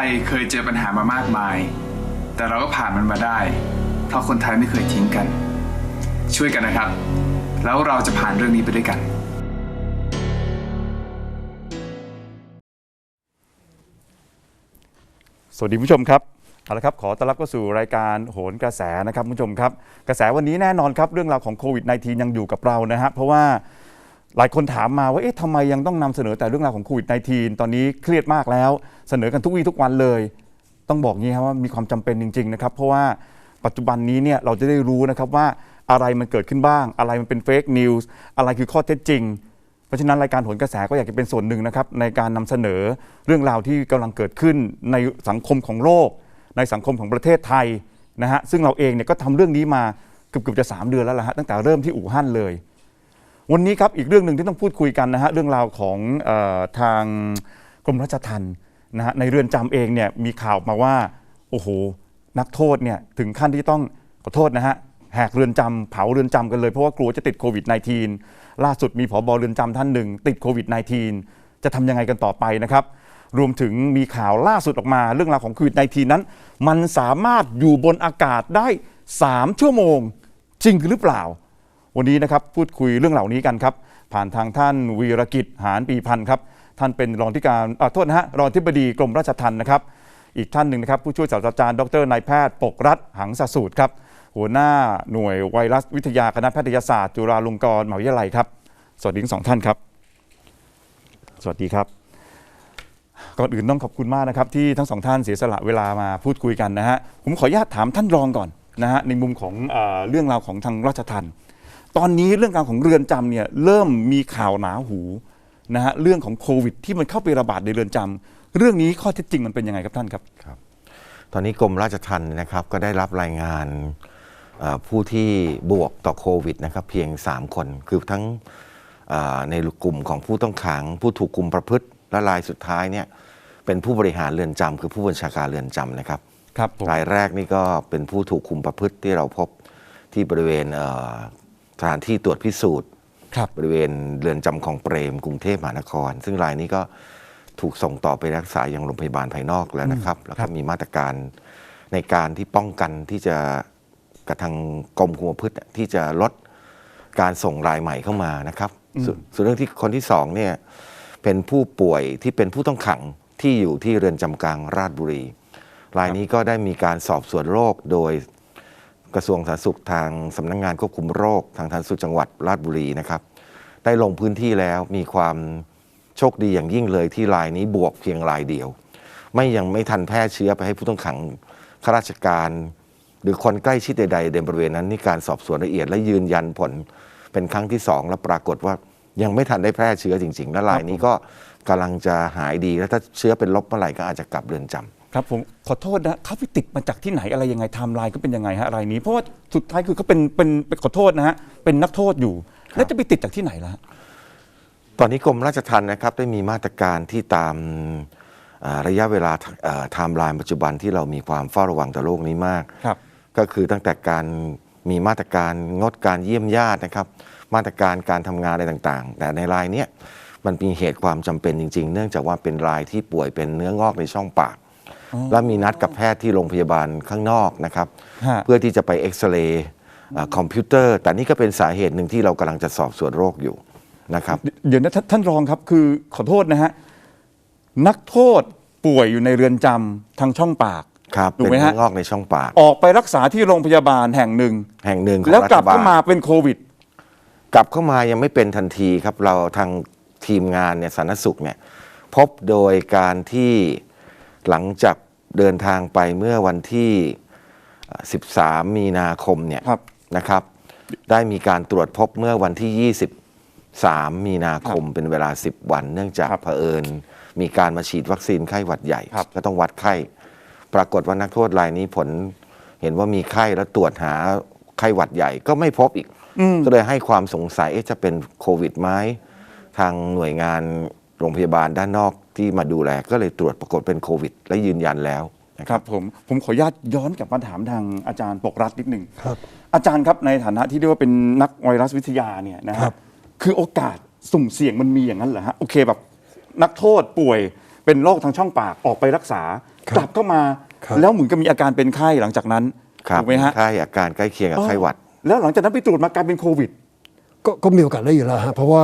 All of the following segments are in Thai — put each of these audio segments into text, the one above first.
เทศไทยเคยเจอปัญหามามากมาย แต่เราก็ผ่านมันมาได้ เพราะคนไทยไม่เคยทิ้งกัน ช่วยกันนะครับ แล้วเราจะผ่านเรื่องนี้ไปด้วยกัน สวัสดีผู้ชมครับเอาละครับขอต้อนรับเข้าสู่รายการโหนกระแสนะครับคุณผู้ชมครับ กระแสวันนี้แน่นอนครับเรื่องราวของโควิด -19 ยังอยู่กับเรานะฮะเพราะว่า หลายคนถามมาว่าเอ๊ะทำไมยังต้องนำเสนอแต่เรื่องราวของโควิด -19 ตอนนี้เครียดมากแล้ว เสนอกันทุกวี่ทุกวันเลย ต้องบอกงี้ครับว่ามีความจำเป็นจริงๆนะครับเพราะว่าปัจจุบันนี้เนี่ยเราจะได้รู้นะครับว่าอะไรมันเกิดขึ้นบ้าง อะไรมันเป็นเฟกนิวส์อะไรคือข้อเท็จจริง เพราะฉะนั้นรายการโหนกระแสก็อยากจะเป็นส่วนหนึ่งนะครับในการนำเสนอเรื่องราวที่กำลังเกิดขึ้นในสังคมของโลก ในสังคมของประเทศไทยนะฮะซึ่งเราเองเนี่ยก็ทำเรื่องนี้มาเกือบๆจะ 3 เดือนแล้วละฮะตั้งแต่เริ่มที่อู่ฮั่นเลย วันนี้ครับอีกเรื่องหนึ่งที่ต้องพูดคุยกันนะฮะเรื่องราวของเออทางกรมราชทัณฑ์นะฮะในเรือนจำเองเนี่ยมีข่าวมาว่าโอ้โหนักโทษเนี่ยถึงขั้นที่ต้องขอโทษนะฮะแหกเรือนจำเผาเรือนจำกันเลยเพราะว่ากลัวจะติดโควิด -19 ล่าสุดมีผบเรือนจำท่านหนึ่งติดโควิด -19 จะทำยังไงกันต่อไปนะครับ รวมถึงมีข่าวล่าสุดออกมาเรื่องราวของโควิด -19 นั้น มันสามารถอยู่บนอากาศได้ 3 ชั่วโมง จริงหรือเปล่า วันนี้นะครับพูดคุยเรื่องเหล่านี้กันครับ ผ่านทางท่านวีรกิจหานปีพันธ์ครับ ท่านเป็นรองที่การอ่าโทษนะฮะรองที่บดีกรมราชทัณฑ์นะครับ อีกท่านหนึ่งนะครับ ผู้ช่วยศาสตราจารย์ดรนายแพทย์ปกรัฐหังสสูตรครับ หัวหน้าหน่วยไวรัสวิทยาคณะแพทยศาสตร์จุฬาลงกรณ์มหาวิทยาลัยครับ สวัสดีทั้งสองท่านครับ สวัสดีครับ ก่อนอื่นต้องขอบคุณมากนะครับ ที่ทั้งสองท่านเสียสละเวลามาพูดคุยกันนะฮะผมขออนุญาตถามท่านรองก่อนนะฮะในมุมของเออเรื่องราวของทางราชทัณฑ์ ตอนนี้เรื่องการของเรือนจำเนี่ยเริ่มมีข่าวหนาหูนะฮะเรื่องของโควิด ที่มันเข้าไประบาดในเรือนจำเรื่องนี้ข้อเท็จจริงมันเป็นยังไงครับท่านครับตอนนี้กรมราชทัณฑ์นะครับก็ได้รับรายงานเอ่อผู้ที่บวกต่อโควิดนะครับเพียง 3 คน คือทั้งเอ่อในกลุ่มของผู้ต้องขัง ผู้ถูกคุมประพฤติและรายสุดท้ายเนี่ยเป็นผู้บริหารเรือนจำคือผู้บัญชาการเรือนจำนะครับ ครับผม รายแรกนี่ก็เป็นผู้ถูกคุมประพฤติที่เราพบที่บริเวณเอ่อ สถานที่ตรวจพิสูจน์ครับบริเวณเรือนจำของเปรมกรุงเทพมหานคร ซึ่งรายนี้ก็ถูกส่งต่อไปรักษายังโรงพยาบาลภายนอกแล้วนะครับ แล้วครัก็บมีมาตรการในการที่ป้องกันที่จะกระทางกรมคุมประพฤติที่จะลดการส่งรายใหม่เข้ามานะครับสวนส่วนเรื่องที่คนที่สองเนี่ยเป็นผู้ป่วยที่เป็นผู้ต้องขังที่อยู่ที่เรือนจำกลางราชบุรี รายนี้ก็ได้มีการสอบสวนโรคโดย กระทรวงสาธารณสุขทางสำนักงงานควบคุมโรค ทางสาธารณสุขจังหวัดราชบุรีนะครับ ได้ลงพื้นที่แล้วมีความโชคดีอย่างยิ่งเลยที่รายนี้บวกเพียงรายเดียว ไม่ยังไม่ทันแพร่เชื้อไปให้ผู้ต้องขังข้าราชการ หรือคนใกล้ชิดใดๆในบริเวณนั้นนี่การสอบสวนละเอียดและยืนยันผลเป็นครั้งที่สองแล้วปรากฏว่ายังไม่ทันได้แพร่เชื้อจริง ๆ และรายนี้ก็กำลังจะหายดีแล้วถ้าเชื้อเป็นลบเมื่อไหร่ก็อาจจะกลับเรือนจำ ครับผมขอโทษนะเขาไปติดมาจากที่ไหนอะไรยังไงไทม์ไลน์ก็เป็นยังไงฮะรายนี้ เพราะว่าสุดท้ายคือเขาเป็นเป็นเป็นขอโทษนะฮะเป็นนักโทษอยู่ แล้วจะไปติดจากที่ไหนล่ะฮะตอนนี้กรมราชทัณฑ์นะครับได้มีมาตรการที่ตามอ่าระยะเวลาเอ่อไทม์ไลน์ปัจจุบันที่เรามีความเฝ้าระวังต่อโรคนี้มาก ครับ ก็คือตั้งแต่การมีมาตรการงดการเยี่ยมญาตินะครับ มาตรการการทำงานอะไรต่างๆ แต่ในรายเนี้ยมันมีเหตุความจำเป็นจริง ๆ เนื่องจากว่าเป็นรายที่ป่วยเป็นเนื้องอกในช่องปาก และมีนัดกับแพทย์ที่โรงพยาบาลข้างนอกนะครับฮะเพื่อที่จะไปเอ็กซเรย์อ่าคอมพิวเตอร์ แต่นี่ก็เป็นสาเหตุหนึ่งที่เรากำลังจะสอบสวนโรคอยู่นะครับ เดี๋ยวนะท่านท่านรองครับคือขอโทษนะฮะนักโทษป่วยอยู่ในเรือนจำทางช่องปากครับถูกเป็นไหมเนื้ฮะองอกในช่องปาก ออกไปรักษาที่โรงพยาบาลแห่งหนึ่ง แห่งหนึ่งของแล้วกลับรัฐบาเข้ามาเป็นโควิด กลับเข้ามายังไม่เป็นทันทีครับ เราทางทีมงานเนี่ยสาธารณสุขเนี่ยพบโดยการที่ หลังจากเดินทางไปเมื่อวันที่เอ่อ13 มีนาคมเนี่ยครับนะครับ ได้มีการตรวจพบเมื่อวันที่ 23 มีนาคมเป็นเวลา 10 วัน เนื่องจากครับเผอิญ มีการมาฉีดวัคซีนไข้หวัดใหญ่ครับก็ต้องวัดไข้ ปรากฏว่านักโทษรายนี้ผลเห็นว่ามีไข้แล้วตรวจหาไข้หวัดใหญ่ก็ไม่พบอีก ก็เลยให้ความสงสัยเอ๊ะจะเป็นโควิดไหมทางหน่วยงานโรงพยาบาลด้านนอก ที่มาดูแลก็เลยตรวจปรากฏเป็นโควิด และยืนยันแล้วนะคครัรับบผมผมขออนุญาตย้อนกลับมาถามทางอาจารย์ปกรัฐนิดหนึ่งครับ อาจารย์ครับในฐานะที่เรียกว่าเป็นนักไวรัสวิทยาเนี่ยนะคครัรับบคือโอกาสสุ่มเสี่ยงมันมีอย่างนั้นเหรอฮะโอเคแบบนักโทษป่วยไปเป็นโรคทางช่องปากออกไปรักษาครับกลับเข้ามาครับแล้วเหมือนกับมีอาการเป็นไข้หลังจากนั้นครับถูกไหมฮะไข้อาการใกล้เคียงกับไข้หวัด แล้วหลังจากนั้นไปตรวจมากลายเป็นโควิดก็ก็มีโอกาสได้อยู่แล้วฮะเพราะว่า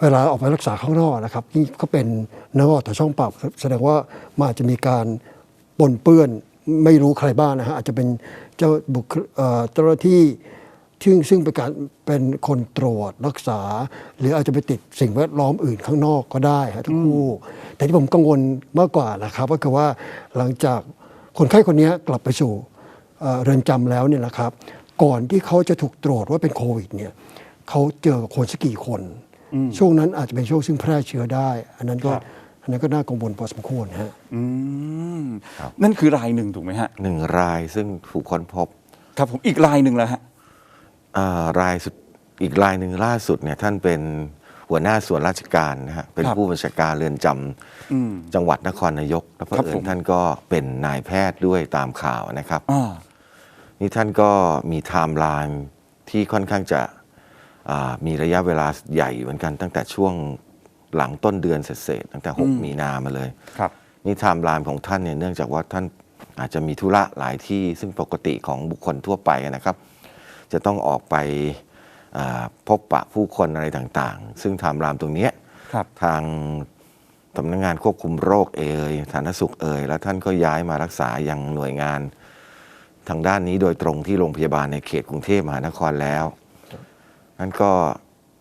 เวลาออกไปรักษาข้างนอกนะครับนี่ก็เป็นเนื้องอกต่อช่องปากแสดงว่ามันอาจจะมีการปนเปื้อนไม่รู้ใครบ้างนะฮะอาจจะเป็นเจ้าบุคเอ่อเจ้าหน้าที่ซึ่งซึ่งเป็นการเป็นคนตรวจรักษา หรืออาจจะไปติดสิ่งแวดล้อมอื่นข้างนอกก็ได้ฮะทั้งคู่ แต่ที่ผมกังวลมากกว่านะครับ ก็คือว่าหลังจากคนไข้คนนี้กลับไปสู่เรือนจำแล้วเนี่ยนะครับ ก่อนที่เขาจะถูกตรวจว่าเป็นโควิดเนี่ยเขาเจอคนสักกี่คน ช่วงนั้นอาจจะเป็นช่วงซึ่งแพร่เชื้อได้ อันนั้นก็ครับอันนั้นก็น่ากังวลพอสมควรฮะอืมนั่นคือรายหนึ่งถูกไหมฮะหนึ่งรายซึ่งถูกค้นพบ ครับผมอีกรายหนึ่งแล้วฮะอ่ารายสุดอีกรายหนึ่งล่าสุดเนี่ยท่านเป็นหัวหน้าส่วนราชการนะฮะเป็นครับผู้บัญชาการเรือนจำอืมจังหวัดนครนายกและเพื่ครับอผมญท่านก็เป็นนายแพทย์ด้วยตามข่าวนะครับอ่านี่ท่านก็มีไทม์ไลน์ที่ค่อนข้างจะอ่า มีระยะเวลาใหญ่เหมือนกันตั้งแต่ช่วงหลังต้นเดือนเศษๆตั้งแต่อืม6มีนามาเลยครับนี่ไทม์ไลน์ของท่านเนี่ยเนื่องจากว่าท่านอาจจะมีธุระหลายที่ซึ่งปกติของบุคคลทั่วไปนะครับ จะต้องออกไปอ่าพบปะผู้คนอะไรต่างๆ ซึ่งไทม์ไลน์ตรงเนี้ยครับทางสำนักงานควบคุมโรคเอ่ยสาธารณสุขเอ่ยแล้วท่านก็ย้ายมารักษายังหน่วยงาน ทางด้านนี้โดยตรงที่โรงพยาบาลในเขตกรุงเทพมหานครแล้ว นั้นก็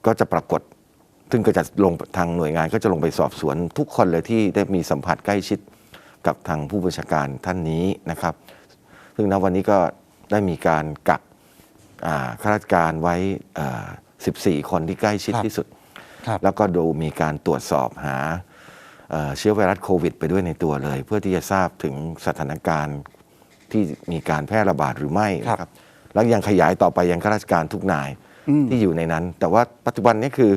ก็จะปรากฏ ซึ่งก็จะลงทางหน่วยงานก็จะลงไปสอบสวนทุกคนเลยที่ได้มีสัมผัสใกล้ชิดกับทางผู้บัญชาการท่านนี้นะครับ ซึ่งณวันนี้ก็ได้มีการกักอ่าข้าราชการไว้อ่า14 คนที่ใกล้ชิดครับที่สุดครับแล้วก็ดูมีการตรวจสอบหาเอ่อเชื้อไวรัสโควิด ไปด้วยในตัวเลย เพื่อที่จะทราบถึงสถานการณ์ที่มีการแพร่ระบาดหรือไม่ครับนะครับ แล้วยังขยายต่อไปยังข้าราชการทุกนายอืม ที่อยู่ในนั้น แต่ว่าปัจจุบันนี้คือ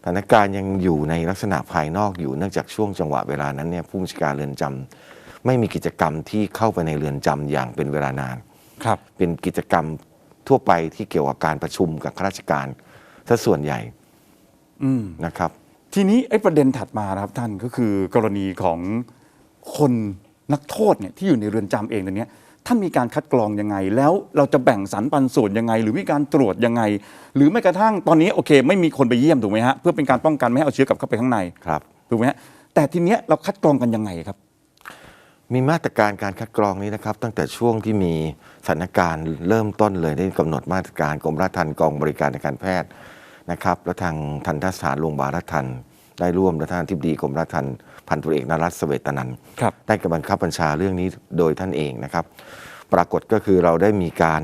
สถานการณ์ยังอยู่ในลักษณะภายนอกอยู่เนื่องจากช่วงจังหวะเวลานั้นเนี่ยผู้บัญชาการเรือนจำไม่มีกิจกรรมที่เข้าไปในเรือนจำอย่างเป็นเวลานานครับ เป็นกิจกรรมทั่วไปที่เกี่ยวกับการประชุมกับข้าราชการซะส่วนใหญ่อืมนะครับ ทีนี้ไอ้ประเด็นถัดมานะครับท่านก็คือกรณีของคนนักโทษเนี่ยที่อยู่ในเรือนจำเองตอนเนี้ย ท่านมีการคัดกรองยังไง แล้วเราจะแบ่งสรรปันส่วนยังไง หรือมีการตรวจยังไง หรือแม้กระทั่งตอนนี้โอเค ไม่มีคนไปเยี่ยมถูกไหมฮะเพื่อเป็นการป้องกันไม่ให้เอาเชื้อกลับเข้าไปข้างในครับถูกไหมฮะแต่ทีเนี้ยเราคัดกรองกันยังไงครับ มีมาตรการการคัดกรองนี้นะครับ ตั้งแต่ช่วงที่มีสถานการณ์เริ่มต้นเลยได้กำหนดมาตรการกรมราชทัณฑ์กองบริการในการแพทย์นะครับ และทางทันทสถานโรงพยาบาลราชทัณฑ์ได้ร่วมและท่านทิบดีกรมราชทัณฑ์พันตุเอกนรัตน์เสเวตนันท์ครับได้กำบังคับบัญชาเรื่องนี้โดยท่านเองนะครับ ปรากฏก็คือเราได้มีการ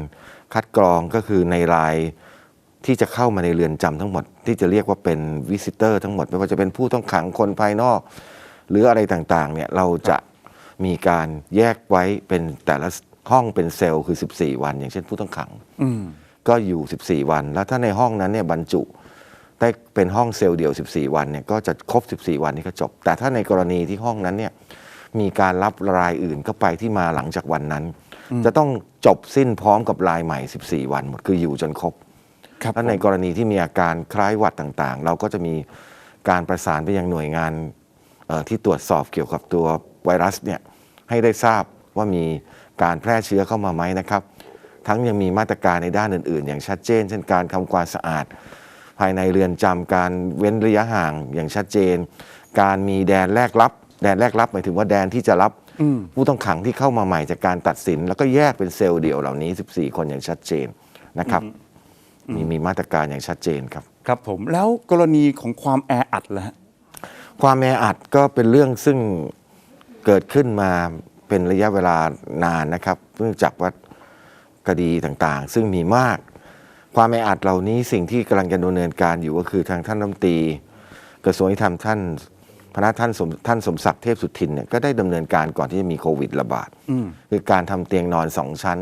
คัดกรองก็คือในรายที่จะเข้ามาในเรือนจำทั้งหมด ที่จะเรียกว่าเป็นวิสิเตอร์ทั้งหมด ไม่ว่าจะเป็นผู้ต้องขังคนภายนอก หรืออะไรต่างๆเนี่ยเราจะมีการแยกไว้เป็นแต่ละห้องเป็นเซลล์คือ 14 วัน อย่างเช่นผู้ต้องขังอืมก็อยู่ 14 วัน แล้วถ้าในห้องนั้นเนี่ยบรรจุได้เป็นห้องเซลล์เดี่ยว 14 วันเนี่ยก็จะครบ 14 วันนี้ก็จบ แต่ถ้าในกรณีที่ห้องนั้นเนี่ยมีการรับรายอื่นก็ไปที่มาหลังจากวันนั้น จะต้องจบสิ้นพร้อมกับรายใหม่ 14 วันหมดคืออยู่จนครบครับและในผมกรณีที่มีอาการคล้ายหวัดต่างๆ เราก็จะมีการประสานไปยังหน่วยงานเอ่อที่ตรวจสอบเกี่ยวกับตัวไวรัสเนี่ยให้ได้ทราบว่ามีการแพร่เชื้อเข้ามาไหมนะครับ ทั้งยังมีมาตรการในด้านอื่น ๆ อย่างชัดเจน เช่นการทำความสะอาด ภายในเรือนจำการเว้นระยะห่างอย่างชัดเจน การมีแดนแรกรับ แดนแรกรับหมายถึงว่าแดนที่จะรับอืม ผู้ต้องขังที่เข้ามาใหม่จากการตัดสิน แล้วก็แยกเป็นเซลล์เดี่ยวเหล่านี้ 14 คนอย่างชัดเจนนะครับมีมีมาตรการอย่างชัดเจนครับ ครับผมแล้วกรณีของความแออัดล่ะฮะความแออัดก็เป็นเรื่องซึ่งเกิดขึ้นมาเป็นระยะเวลานานนะครับเนื่องจากว่าคดีต่างๆ ซึ่งมีมาก ความแออัดเหล่านี้สิ่งที่กำลังจะดำเนินการอยู่ก็คือทางท่านรัฐมนตรีกระทรวงยุติธรรมท่าน พระท่านสมท่านสมศักดิ์เทพสุทินเนี่ยก็ได้ดำเนินการก่อนที่จะมีโควิดระบาดอืมคือการทำเตียงนอนสองชั้น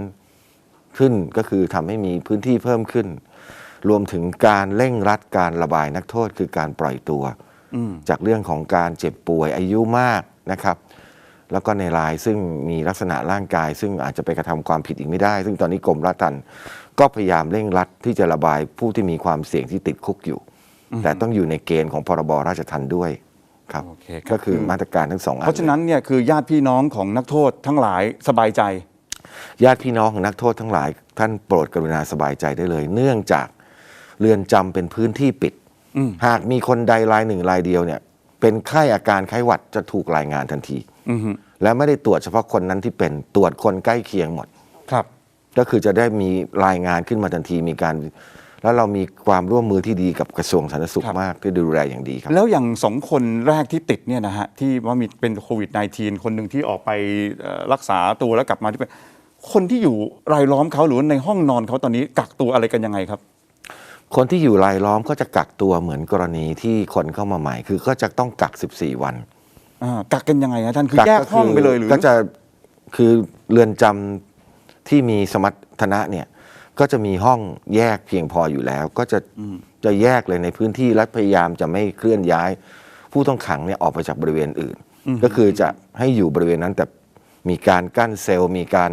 ขึ้นก็คือทำให้มีพื้นที่เพิ่มขึ้น รวมถึงการเร่งรัดการระบายนักโทษคือการปล่อยตัวอืมจากเรื่องของการเจ็บป่วยอายุมากนะครับ แล้วก็ในรายซึ่งมีลักษณะร่างกาย ซึ่งอาจจะไปกระทำความผิดอีกไม่ได้ ซึ่งตอนนี้กรมราชทัณฑ์ก็พยายามเร่งรัดที่จะระบายผู้ที่มีความเสี่ยงที่ติดคุกอยู่ แต่ต้องอยู่ในเกณฑ์ของพรบราชทัณฑ์ด้วย ครับโอเคครับ ก็คือมาตรการทั้งสองอันเพราะฉะนั้นเนี่ยคือญาติพี่น้องของนักโทษทั้งหลายสบายใจ ญาติพี่น้องของนักโทษทั้งหลาย ท่านโปรดกรุณาสบายใจได้เลย เนื่องจากเรือนจำเป็นพื้นที่ปิด อืม หากมีคนใดรายหนึ่งรายเดียวเนี่ย เป็นไข้อาการไข้หวัดจะถูกรายงานทันที อือฮึและไม่ได้ตรวจเฉพาะคนนั้นที่เป็นตรวจคนใกล้เคียงหมด ครับ ก็คือจะได้มีรายงานขึ้นมาทันทีมีการ แล้วเรามีความร่วมมือที่ดีกับกระทรวงสาธารณสุขครับมากที่ดูแลอย่างดีครับ แล้วอย่างสองคนแรกที่ติดเนี่ยนะฮะที่ว่ามีเป็นโควิด -19 คนหนึ่งที่ออกไปเอ่อรักษาตัวแล้วกลับมาที่เป็นคนที่อยู่รายล้อมเขาหรือว่าในห้องนอนเขาตอนนี้กักตัวอะไรกันยังไงครับ คนที่อยู่รายล้อมก็จะกักตัวเหมือนกรณีที่คนเข้ามาใหม่ คือก็จะต้องกัก 14 วันอ่ากักกันยังไงฮะท่านคือแยกห้องไปเลยหรือก็จะคือเรือนจำที่มีสมรรถนะเนี่ย ก็จะมีห้องแยกเพียงพออยู่แล้ว ก็จะจะแยกเลยในพื้นที่และพยายามจะไม่เคลื่อนย้าย ผู้ต้องขังเนี่ยออกไปจากบริเวณอื่น ก็คือจะให้อยู่บริเวณนั้นแต่มีการกั้นเซลล์ มีการ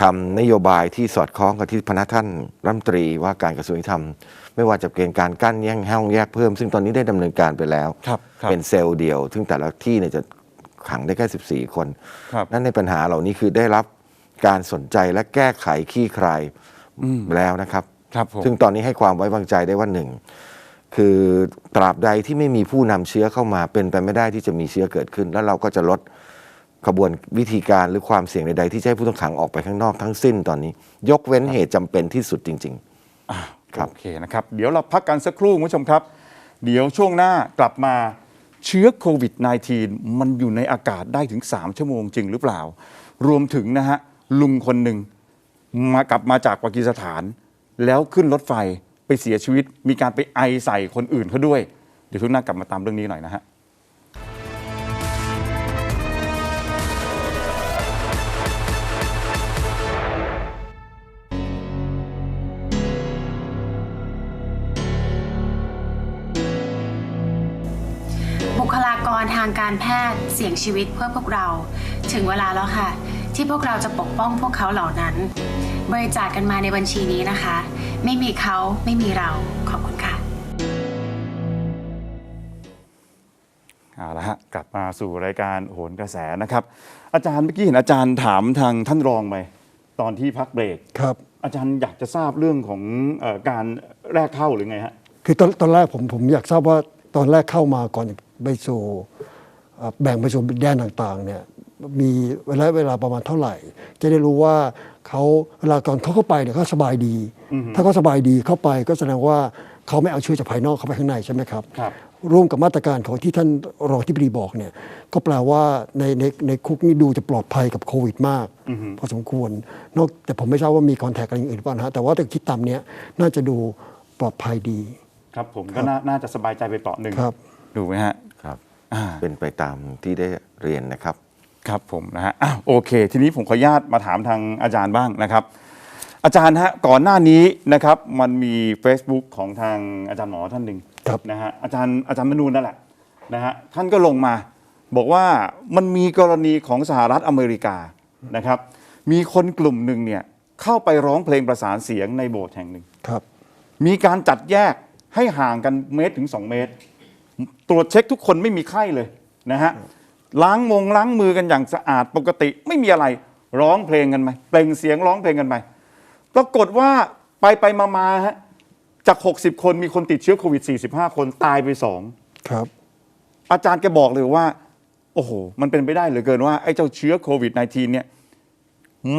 ทำนโยบายที่สอดคล้องกับที่พนักท่านรัฐมนตรีว่าการกระทรวงยุติธรรม ไม่ว่าจะเป็นการกั้นแย่งห้องแยกเพิ่ม ซึ่งตอนนี้ได้ดำเนินการไปแล้วครับครับเป็นเซลล์เดียว ซึ่งแต่ละที่เนี่ยจะขังได้แค่ 14 คนครับนั่นในปัญหาเหล่านี้คือได้รับการสนใจและแก้ไขขี้คลาย แล้วนะครับครับผมซึ่งตอนนี้ให้ความไว้วางใจได้ว่าหนึ่งคือตราบใดที่ไม่มีผู้นำเชื้อเข้ามาเป็นไปไม่ได้ที่จะมีเชื้อเกิดขึ้น แล้วเราก็จะลดขบวนวิธีการหรือความเสี่ยงใดๆที่จะให้ผู้ต้องขังออกไปข้างนอกทั้งสิ้นตอนนี้ ยกเว้นเหตุจำเป็นที่สุดจริงครับโอเคนะครับ เดี๋ยวเราพักกันสักครู่คุณผู้ชมครับ เดี๋ยวช่วงหน้ากลับมาเชื้อโควิด -19 มันอยู่ในอากาศได้ถึง 3 ชั่วโมงจริงหรือเปล่า รวมถึงนะฮะลุงคนหนึ่ง มากลับมาจากปากีสถาน แล้วขึ้นรถไฟไปเสียชีวิต มีการไปไอใส่คนอื่นเขาด้วย เดี๋ยวช่วงหน้ากลับมาตามเรื่องนี้หน่อยนะฮะบุคลากรทางการแพทย์เสี่ยงชีวิตเพื่อพวกเรา ถึงเวลาแล้วค่ะ ที่พวกเราจะปกป้องพวกเขาเหล่านั้น บริจาคกันมาในบัญชีนี้นะคะ ไม่มีเขาไม่มีเราขอบคุณค่ะเอาละฮะกลับมาสู่รายการโหนกระแสนะครับ อาจารย์เมื่อกี้เห็นอาจารย์ถามทางท่านรองไปตอนที่พักเบรกครับ อาจารย์อยากจะทราบเรื่องของเออการแรกเข้าหรือไงฮะ คือตอนตอนแรกผมผมอยากทราบว่าตอนแรกเข้ามาก่อนไปสู่เอ่อแบ่งไปสู่แดนต่างๆเนี่ย มีเวลาเวลาประมาณเท่าไหร่ จะได้รู้ว่าเขาเวลาก่อนเขาเข้าไปเนี่ยเขาสบายดี ถ้าเขาสบายดีเข้าไปก็แสดงว่าเขาไม่เอาเชื้อจากภายนอกเข้าไปข้างในใช่ไหมครับครับร่วมกับมาตรการของที่ท่านรองที่ปรีบอกเนี่ยก็แปลว่าในในในคุกนี่ดูจะปลอดภัยกับโควิดมาก พอสมควรนอกแต่ผมไม่ทราบว่ามีคอนแทคอะไรอย่างอื่นหรือเปล่านะฮะแต่ว่าถ้าคิดตามเนี้ยน่าจะดูปลอดภัยดี ครับผมก็น่าน่าจะสบายใจไปเปราะหนึ่งครับ ดูไหมฮะๆครับ อ่า เป็นไปตามที่ได้เรียนนะครับ ครับผมนะฮะอะโอเค ทีนี้ผมขออนุญาตมาถามทางอาจารย์บ้างนะครับ อาจารย์ฮะก่อนหน้านี้นะครับมันมี Facebook ของทางอาจารย์หมอท่านหนึ่งครับนะฮะอาจารย์อาจารย์มนูนนั่นแหละนะฮะท่านก็ลงมา บอกว่ามันมีกรณีของสหรัฐอเมริกานะครับ มีคนกลุ่มหนึ่งเนี่ยเข้าไปร้องเพลงประสานเสียงในโบสถ์แห่งหนึ่งครับ มีการจัดแยกให้ห่างกันเมตรถึง 2 เมตร ตรวจเช็คทุกคนไม่มีไข้เลยนะฮะ ล้างมงล้างมือกันอย่างสะอาดปกติไม่มีอะไรร้องเพลงกันไหมเปล่งเสียงร้องเพลงกันไปปรากฏว่าไปไปมามาฮะจาก 60 คนมีคนติดเชื้อโควิด 45 คนตายไป2ครับ อาจารย์แกบอกเลยว่า โอ้โห มันเป็นไปได้เหลือเกินว่า ไอ้เจ้าเชื้อโควิด -19 เนี่ย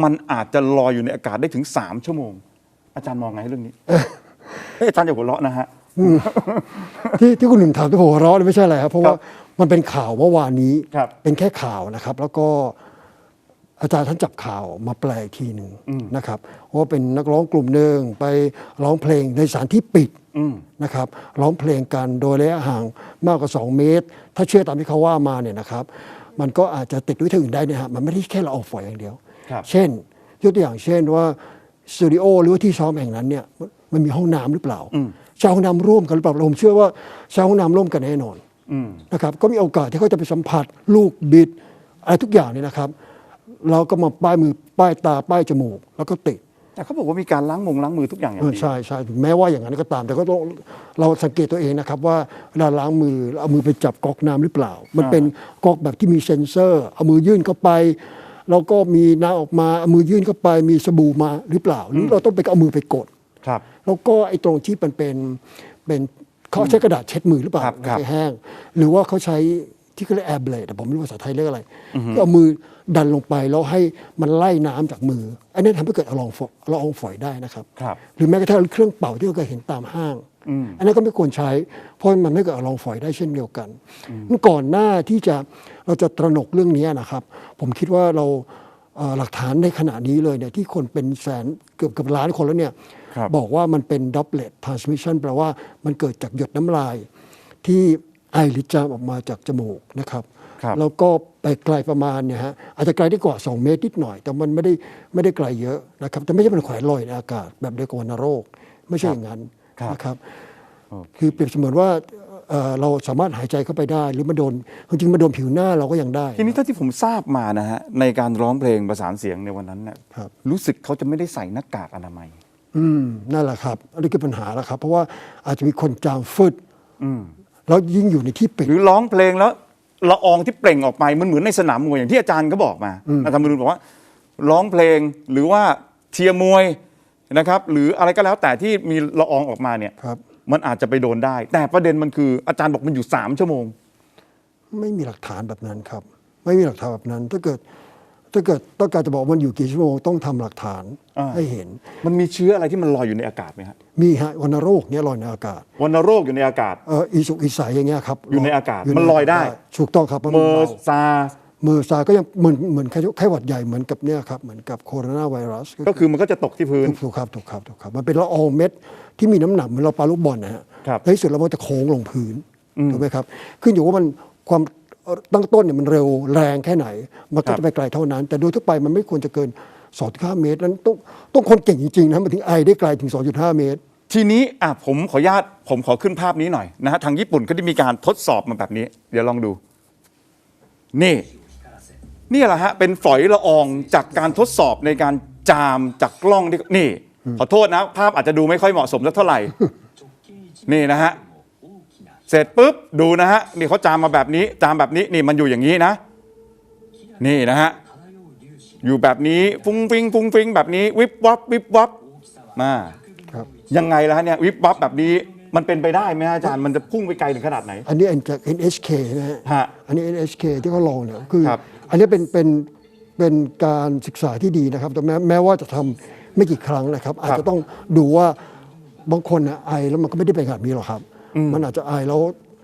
มันอาจจะลอยอยู่ในอากาศได้ถึง 3 ชั่วโมง อาจารย์มองไงเรื่องนี้เฮ้ยอาจารย์อย่าหัวเราะนะฮะที่ที่คุณหนุ่มถามที่ผมหัวเราะเนี่ยไม่ใช่อะไรครับเพราะว่ามันเป็นข่าวเมื่อวานนี้ ครับ เป็นแค่ข่าวนะครับ แล้วก็อาจารย์ท่านจับข่าวมาแปลอีกทีหนึ่งนะครับว่าเป็นนักร้องกลุ่มหนึ่งไปร้องเพลงในสถานที่ปิดอืม นะครับร้องเพลงกันโดยระยะห่างมากกว่า 2 เมตร ถ้าเชื่อตามที่เขาว่ามาเนี่ยนะครับ มันก็อาจจะติดด้วยทางอื่นได้นะฮะมันไม่ได้แค่ละอองฝอยอย่างเดียว ครับ เช่นยกตัวอย่างเช่นว่าสตูดิโอหรือว่าที่ซ้อมแห่งนั้นเนี่ยมันมีห้องน้ำหรือเปล่าใช้ห้องน้ำร่วมกันหรือเปล่าผมเชื่อว่าใช้ห้องน้ำร่วมกันแน่นอนอืม นะครับก็มีโอกาสที่เขาจะไปสัมผัส ลูกบิด อะไรทุกอย่างเนี่ยนะครับ เราก็มาป้ายมือป้ายตาป้ายจมูก แล้วก็ติดแต่เขาบอกว่ามีการล้างมงล้างมือทุกอย่างอย่างเออดีใช่ใช่ถึงแม้ว่าอย่างนั้นก็ตาม แต่ก็ต้องเราสังเกตตัวเองนะครับ ว่าเวลาล้างมือเอามือไปจับก๊อกน้ำหรือเปล่า มันเป็นก๊อกแบบที่มีเซ็นเซอร์ เอามือยื่นเข้าไปแล้วก็มีน้ำออกมาเอามือยื่นเข้าไป มีสบู่มาหรือเปล่าหรือเราต้องไปเอามือไปกดครับ แล้วก็ไอ้ตรงที่มันเป็นเป็น เขาใช้กระดาษเช็ดมือหรือเปล่าครับครับไม่ใช่แห้ง หรือว่าเขาใช้ที่เขาเรียกแอร์เบลดผมไม่รู้ภาษาไทยเรียกอะไรก็เอามือดันลงไปแล้วให้มันไล่น้ำจากมือ อันนี้ทำให้เกิดอะลองฝอยละอองฝอยได้นะครับ ครับ หรือแม้กระทั่งเครื่องเป่าที่เราเคยเห็นตามห้าง อันนั้นก็ไม่ควรใช้ เพราะมันไม่เกิดอะลองฝอยได้เช่นเดียวกันก่อนหน้าที่จะเราจะตระหนกเรื่องนี้นะครับ ผมคิดว่าเราเอ่อหลักฐานในขณะนี้เลยเนี่ยที่คนเป็นแสนเกือบเกือบล้านคนแล้วเนี่ยครั บบอกว่ามันเป็น droplet transmission แปลว่ามันเกิดจากหยดน้ำลาย ที่ไอหรือจามออกมาจากจมูกนะครับครับแล้วก็ไปไกลประมาณเนี่ยฮะอาจจะไกลได้กว่า 2 เมตรนิดหน่อย แต่มันไม่ได้ไม่ได้ไกลเยอะนะครับแต่ไม่ใช่เป็นแขวนลอยในอากาศแบบเดียวกับวัณโรค ไม่ใช่อย่างนั้นครับนะครับโอเคคือเปรียบเสมือนว่าเอ่อเราสามารถหายใจเข้าไปได้ หรือมาโดนจริงๆมาโดนผิวหน้าเราก็ยังได้ ทีนี้ถ้าที่ผมทราบมานะฮะในการร้องเพลงประสานเสียงในวันนั้นเนี่ยครับรู้สึกเขาจะไม่ได้ใส่หน้ากากอนามัย อืมนั่นแหละครับอันนี้คือปัญหาแล้วครับ เพราะว่าอาจจะมีคนจามฟึดอืมแล้วยิ่งอยู่ในที่ปิดหรือร้องเพลงแล้วละอองที่เปล่งออกไปมันเหมือนในสนามมวยอย่างที่อาจารย์ก็บอกมาอาจารย์มรุนบอกว่า ร้องเพลงหรือว่าเชียร์มวยนะครับ หรืออะไรก็แล้วแต่ที่มีละอองออกมาเนี่ยครับมันอาจจะไปโดนได้ แต่ประเด็นมันคืออาจารย์บอกมันอยู่สามชั่วโมง ไม่มีหลักฐานแบบนั้นครับ ไม่มีหลักฐานแบบนั้น ถ้าเกิด ถ้าเกิดต้องการจะบอกว่ามันอยู่กี่ชั่วโมงต้องทำหลักฐานอ่าให้เห็น มันมีเชื้ออะไรที่มันลอยอยู่ในอากาศไหมฮะมีฮะวัณโรคเนี่ยลอยในอากาศวัณโรคอยู่ในอากาศเอ่ออีสุกอีใสอย่างเงี้ยครับอยู่ในอากาศในมันลอยได้ถูกต้องครับนเมอเบาร์ซาร์เมอร์ซาก็ยังเหมือนเหมือนไข้ไข้หวัดใหญ่เหมือนกับเนี่ยครับเหมือนกับโคโรนาไวรัส ก็คือมันก็จะตกที่พื้นถูกถูกครับถูกครับถูกครับมันเป็นละอองเม็ดที่มีน้ำหนักเหมือนเราปาลูกบอลนะฮะครับในที่สุดแล้วมันจะโค้งลงพื้นถูกไหมครับขึ้นอยู่ว่ามันความเอ่อ ตั้งต้นเนี่ยมันเร็วแรงแค่ไหน มันก็จะไปไกลเท่านั้น แต่โดยทั่วไปมันไม่ควรจะเกิน 2.5 เมตรนั้นต้องต้องคนเก่งจริงๆนะมันถึงไอได้ไกลถึง 2.5 เมตร ทีนี้อะผมขออนุญาตผมขอขึ้นภาพนี้หน่อยนะฮะทางญี่ปุ่นก็ได้มีการทดสอบมาแบบนี้ เดี๋ยวลองดู นี่ นี่แหละฮะเป็นฝอยละอองจากการทดสอบในการจามจากกล้องที่นี่ ขอโทษนะ ภาพอาจจะดูไม่ค่อยเหมาะสมสักเท่าไหร่ นี่นะฮะ เสร็จปุ๊บดูนะฮะนี่เขาจามมาแบบนี้จามแบบนี้นี่มันอยู่อย่างนี้นะ นี่นะฮะอยู่แบบนี้ฟุ้งฟิงฟุ้งฟิงแบบนี้ วิบวับวิบวับมาครับยังไงล่ะฮะเนี่ยวิบวับแบบนี้มันเป็นไปได้ไหมฮะอาจารย์มันจะพุ่งไปไกลถึงขนาดไหน อันนี้อันจาก NHK นะฮะฮะอันนี้ NHK ที่เขาลองเนี่ยคือครับอันนี้เป็นเป็นเป็นการศึกษาที่ดีนะครับ แต่แม้แม้ว่าจะทำไม่กี่ครั้งนะครับ อาจจะต้องดูว่าบางคนนะไอแล้วมันก็ไม่ได้เป็นขนาดนี้หรอกครับ มันอาจจะไอแล้ว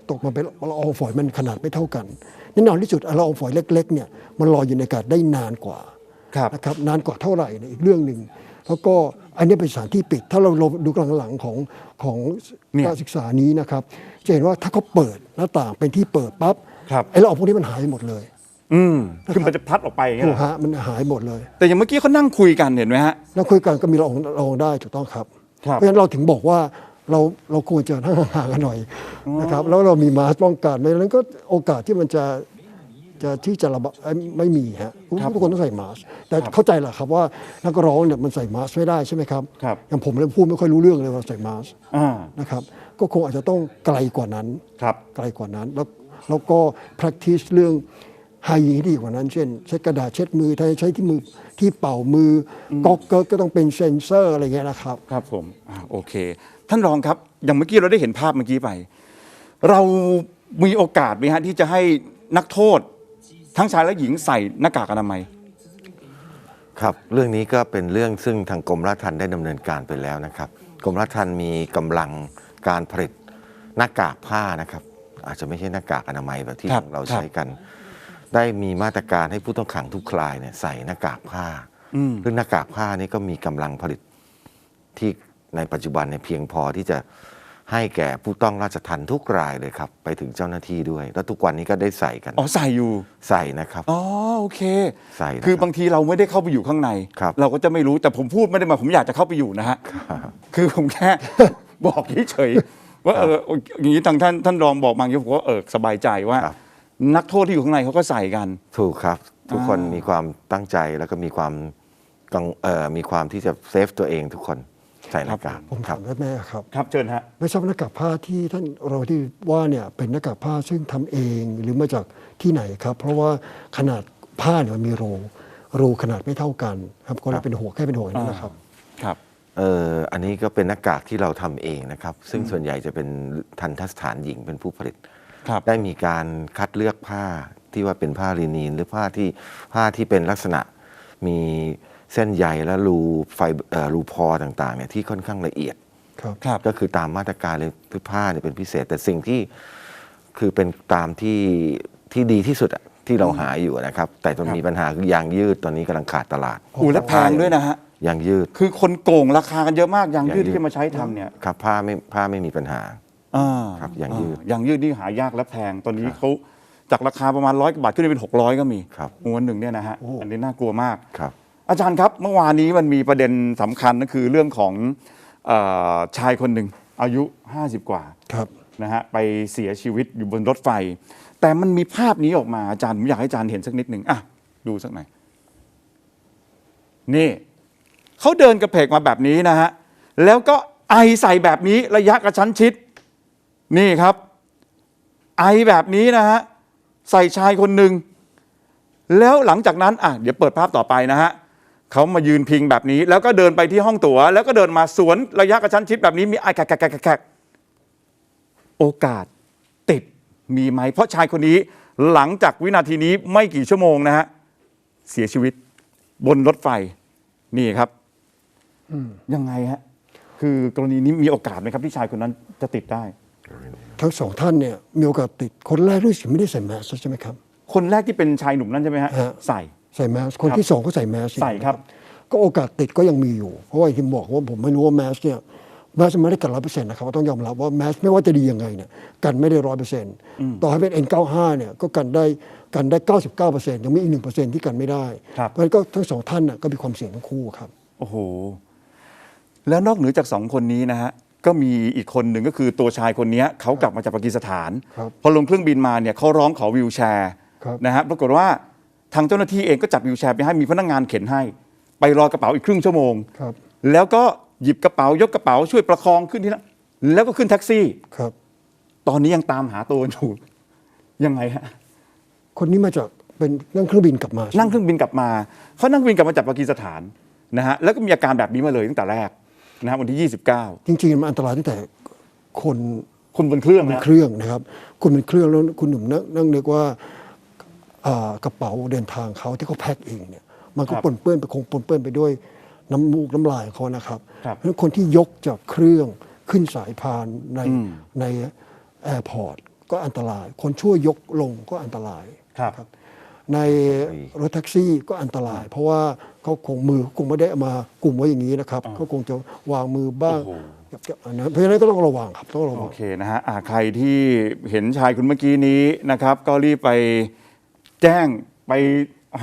ตกมาเป็นละอองฝอยมันขนาดไม่เท่ากันแน่นอนที่สุดละอองฝอยเล็กๆเนี่ยมันลอยอยู่ในอากาศได้นานกว่าครับนะครับนานกว่าเท่าไหร่เนี่ยอีกเรื่องหนึ่งแล้วก็อันนี้เป็นสถานที่ปิด ถ้าเราดูกลางหลังๆของของเนี่ยการศึกษานี้นะครับ จะเห็นว่าถ้าเขาเปิดหน้าต่างเป็นที่เปิดปั๊บครับไอ้ละอองพวกนี้มันหายหมดเลย อืมคือมันจะพัดออกไปอย่างเงี้ยถูเหกรอฮะมันหายหมดเลย แต่อย่างเมื่อกี้เขานั่งคุยกันเห็นไหมฮะแล้วคุยกันก็มีละอองละอองได้ถูกต้องครับครับเพราะฉะนั้นเราถึงบอกว่า เราเราควรจะนั่งห่างๆกันหน่อยนะครับ แล้วเรามีมาสก์ป้องกันไม่งั้นก็โอกาสที่มันจะจะที่จะระบาดเอ้ยไม่มีฮะทุกคนต้องใส่มาสก์แต่เข้าใจแหละครับว่านักร้องเนี่ยมันใส่มาสก์ไม่ได้ใช่ไหมครับครับอย่างผมเลยพูดไม่ค่อยรู้เรื่องเลยว่าใส่มาสก์อ่านะครับก็คงอาจจะต้องไกลกว่านั้นครับไกลกว่านั้นแล้วแล้วก็ practice เรื่อง ไฮยีนดีกว่านั้นเช่นใช้กระดาษเช็ดมือถ้าใช้ที่มือที่เป่ามืออก๊อกเกิร์ก็ต้องเป็นเซนเซอร์อะไรเงี้ยนะครับ ครับผมอ่าโอเค ท่านรองครับอย่างเมื่อกี้เราได้เห็นภาพเมื่อกี้ไป เรามีโอกาสไหมฮะที่จะให้นักโทษ ทั้งชายและหญิงใส่หน้ากากอนามัย ครับ เรื่องนี้ก็เป็นเรื่องซึ่งทางกรมราชทัณฑ์ได้ดำเนินการไปแล้วนะครับ กรมราชทัณฑ์มีกำลังการผลิตหน้ากากผ้านะครับ อาจจะไม่ใช่หน้ากากอนามัยแบบที่ครับเราครับใช้กัน ได้มีมาตรการให้ผู้ต้องขังทุกรายเนี่ยใส่หน้ากากผ้าอืมซึ่งหน้ากากผ้านี่ก็มีกำลังผลิตที่ในปัจจุบันเนี่ยเพียงพอที่จะให้แก่ผู้ต้องราชทัณฑ์ทุกรายเลยครับ ไปถึงเจ้าหน้าที่ด้วย แล้วทุกวันนี้ก็ได้ใส่กัน อ๋อ ใส่อยู่ ใส่นะครับ อ๋อ โอเค ใส่นะครับคือบางทีเราไม่ได้เข้าไปอยู่ข้างในครับเราก็จะไม่รู้ แต่ผมพูดไม่ได้หมายผมอยากจะเข้าไปอยู่นะฮะ คือผมแค่บอกเฉยๆว่าเอออย่างนี้ทางท่านท่านรองบอกมาอย่างนี้ผมก็เออสบายใจว่าครับ นักโทษที่อยู่ข้างในเขาก็ใส่กัน ถูกครับ ทุกคนอ่ามีมีความตั้งใจแล้วก็มีความกังเอ่อมีความที่จะเซฟตัวเองทุกคนใส่หน้ากากผมครัถาบมได้ไหมครับ ครับเชิญฮะ ไม่ทราบว่าหน้ากากผ้าที่ท่านเราที่ว่าเนี่ยเป็นหน้ากากผ้าซึ่งทำเองหรือมาจากที่ไหนครับ เพราะว่าขนาดผ้าเนี่ยมันมีรูรูขนาดไม่เท่ากันครับก็เลครัยบเป็นห่วงแค่เป็นห่วงนั่นนะครับ ครับ เอออันนี้ก็เป็นหน้ากากที่เราทำเองนะครับ ซึ่งส่วนใหญ่จะเป็นทันทสถานหญิงเป็นผู้ผลิตครับ ได้มีการคัดเลือกผ้าที่ว่าเป็นผ้าลีนีน หรือผ้าที่ผ้าที่เป็นลักษณะมีเส้นใยและรูไฟเอ่อรูพอต่างๆเนี่ยที่ค่อนข้างละเอียดครับครับก็คือตามมาตรการเลยคือผ้าเนี่ยเป็นพิเศษ แต่สิ่งที่คือเป็นตามที่ที่ดีที่สุดอะที่เราหาอยู่นะครับ แต่จะมีปัญหาคือยางยืดตอนนี้กำลังขาดตลาดอูและแพงด้วยนะฮะยางยืด คือคนโกงราคากันเยอะมากยางยืดที่มาใช้ทำเนี่ยครับผ้าไม่ผ้าไม่มีปัญหาอ่า ครับยางยืดอ่ายางยืดนี่หายากและแพงตอนนี้เขาจากราคาประมาณร้อยกว่าบาทขึ้นไปเป็น 600 ก็มีครับม้วนหนึ่งเนี่ยนะฮะโอ้อันนี้น่ากลัวมากครับ อาจารย์ครับเมื่อวานนี้มันมีประเด็นสำคัญก็คือเรื่องของเออชายคนหนึ่งอายุ 50 กว่าครับนะฮะไปเสียชีวิตอยู่บนรถไฟ แต่มันมีภาพนี้ออกมาอาจารย์ผมอยากให้อาจารย์เห็นสักนิดหนึ่งอะดูสักหน่อยนี่เขาเดินกระเพกมาแบบนี้นะฮะแล้วก็ไอใส่แบบนี้ระยะกระชั้นชิด นี่ครับ ไอแบบนี้นะฮะใส่ชายคนหนึ่งแล้วหลังจากนั้นอะเดี๋ยวเปิดภาพต่อไปนะฮะเขามายืนพิงแบบนี้ แล้วก็เดินไปที่ห้องตั๋ว แล้วก็เดินมาสวนระยะกระชั้นชิดแบบนี้มีไอแกะแกะแกะแกะโอกาสติดมีไหม เพราะชายคนนี้หลังจากวินาทีนี้ไม่กี่ชั่วโมงนะฮะเสียชีวิตบนรถไฟ นี่ครับยังไงฮะคือกรณีนี้มีโอกาสไหมครับที่ชายคนนั้นจะติดได้ ทั้งสองท่านเนี่ยมีโอกาสติดคนแรกด้วยสิไม่ได้ใส่แมสใช่ไหมครับ คนแรกที่เป็นชายหนุ่มนั่นใช่ไหมฮะฮะใส่ใส่แมสคนครับที่สองก็ใส่แมสใส่ครับ ก็โอกาสติดก็ยังมีอยู่ เพราะว่าอย่างที่บอกว่าผมไม่รู้ว่าแมสเนี่ยแมสไม่ได้กันร้อยเปอร์เซ็นต์นะครับต้องยอมรับว่าแมสไม่ว่าจะดียังไงเนี่ยกันไม่ได้ร้อยเปอร์เซ็นต์ต่อให้เป็น N95 เนี่ยก็กันได้กันได้เก้าสิบเก้าเปอร์เซ็นต์ยังมีอีกหนึ่งเปอร์เซ็นต์ที่กันไม่ได้ครับเพราะฉะนั้นก็ทั้งสองท่านน่ะก็มีความเสี่ยงทั้งคู่ครับ โอ้โห แล้วนอกเหนือจากสองคนนี้นะฮะ ก็มีอีกคนหนึ่งก็คือตัวชายคนนี้เขากลับมาจากปากีสถาน ครับพอลงเครื่องบินมาเนี่ยเขาร้องขอวิวแชร์ครับ นะฮะปรากฏว่าทางเจ้าหน้าที่เองก็จัดวิวแชร์ไปให้มีพนักงานเข็นให้ ไปรอกระเป๋าอีกครึ่งชั่วโมง ครับแล้วก็หยิบกระเป๋ายกกระเป๋าช่วยประคองขึ้นที่นั่นแล้วก็ขึ้นแท็กซี่ ครับ ตอนนี้ยังตามหาตัวอยู่ยังไงฮะ คนนี้มาจากเป็นนั่งเครื่องบินกลับมาใช่ไหมนั่งเครื่องบินกลับมา เขานั่งเครื่องบินกลับมาจากปากีสถานนะฮะแล้วก็มีอาการแบบนี้มาเลยตั้งแต่แรก นะฮะวันที่ 29 จริงๆมันอันตรายตั้งแต่คนคนบนเครื่องบนนะเครื่องนะครับคุณเป็นเครื่องแล้วคุณหนุ่มนั่งนั่งนึกว่าอ่ากระเป๋าเดินทางเขาที่เขาแพ็คเองเนี่ยมันก็ครับปนเปื้อนไปคงปนเปื้อนไปด้วยน้ำมูกน้ำลายของเขานะครับครับ เพราะฉะนั้นคนที่ยกจากเครื่องขึ้นสายพานในอืม ในแอร์พอร์ตก็อันตราย คนช่วยยกลงก็อันตราย ครับ ในรถแท็กซี่ก็อันตราย เพราะว่าเขาคงมือคงไม่ได้เอามากลุ่มไว้อย่างนี้นะครับเขาคงจะวางมือบ้างโอ้โหกับอันนั้นเพราะฉะนั้นก็ต้องระวังครับต้องระโอวังเคนะฮะอ่าใครที่เห็นชายคนเมื่อกี้นี้นะครับ ก็รีบไปแจ้งไป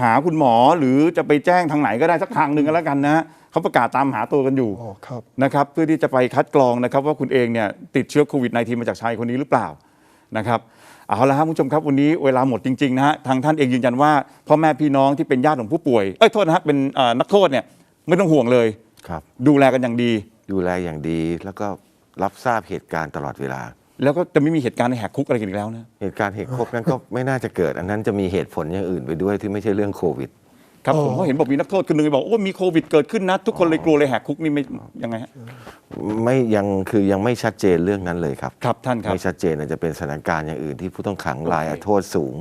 หาคุณหมอหรือจะไปแจ้งทางไหนก็ได้สักทางหนึ่งก็แล้วกันนะฮะเขาประกาศตามหาตัวกันอยู่อ๋อครับนะครับเพื่อที่จะไปคัดกรองนะครับว่าคุณเองเนี่ยติดเชื้อโควิด -19 มาจากชายคนนี้หรือเปล่านะครับ เอาละครับคุณผู้ชมครับวันนี้เวลาหมดจริงๆนะฮะทางท่านเองยืนยันว่าพ่อแม่พี่น้องที่เป็นญาติของผู้ป่วยเอ้ยโทษนะฮะเป็นเอ่อนักโทษเนี่ยไม่ต้องห่วงเลย ครับ ดูแลกันอย่างดี ดูแลอย่างดีแล้วก็รับทราบเหตุการณ์ตลอดเวลา แล้วก็จะไม่มีเหตุการณ์ในแหกคุกอะไรกันอีกแล้วนะ เหตุการณ์เหตุครบนั้นก็ ไม่น่าจะเกิด อันนั้นจะมีเหตุผลอย่างอื่นไปด้วยที่ไม่ใช่เรื่องโควิด ครับอ๋อผมก็เห็นบอกมีนักโทษคนหนึ่งบอกโอ้มีโควิดเกิดขึ้นนะ ทุกคนเลยกลัวเลยแหกคุกนี่ไม่ยังไงฮะไม่ยังคือยังไม่ชัดเจนเรื่องนั้นเลยครับ ครับท่านครับ ไม่ชัดเจนอาจจะเป็นสถานการณ์อย่างอื่นที่ผู้ต้องขังรายโอเคโทษสูง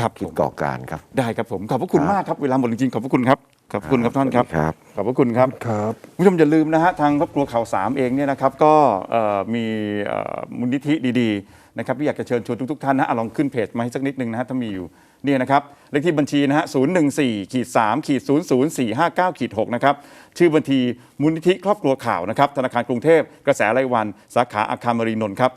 ครับคิดผม ก่อการครับ ได้ครับผมขอบพระคุณครับมากครับเวลาหมดจริงๆขอบพระคุณครับขอบพระคุณครับท่านครับ ครับ ขอบพระคุณครับ ครับ คุณผู้ชมอย่าลืมนะฮะทางครอบครัวข่าวสามเองเนี่ยนะครับก็เอ่อมีเอ่อมูลนิธิดีๆนะครับที่อยากจะเชิญชวนทุกๆท่านนะอะลองขึ้นเพจมาให้สักนิดนึงนะฮะถ้ามีอยู่ เนี่ยนะครับเลขที่บัญชีนะฮะศูนย์หนึ่งสี่ขีดสามขีดศูนย์ศูนย์สี่ห้าเก้าขีดหกนะครับชื่อบัญชีมูลนิธิครอบครัวข่าวนะครับธนาคารกรุงเทพกระแสรายวันสาขาอาคารมรีนนท์ครับ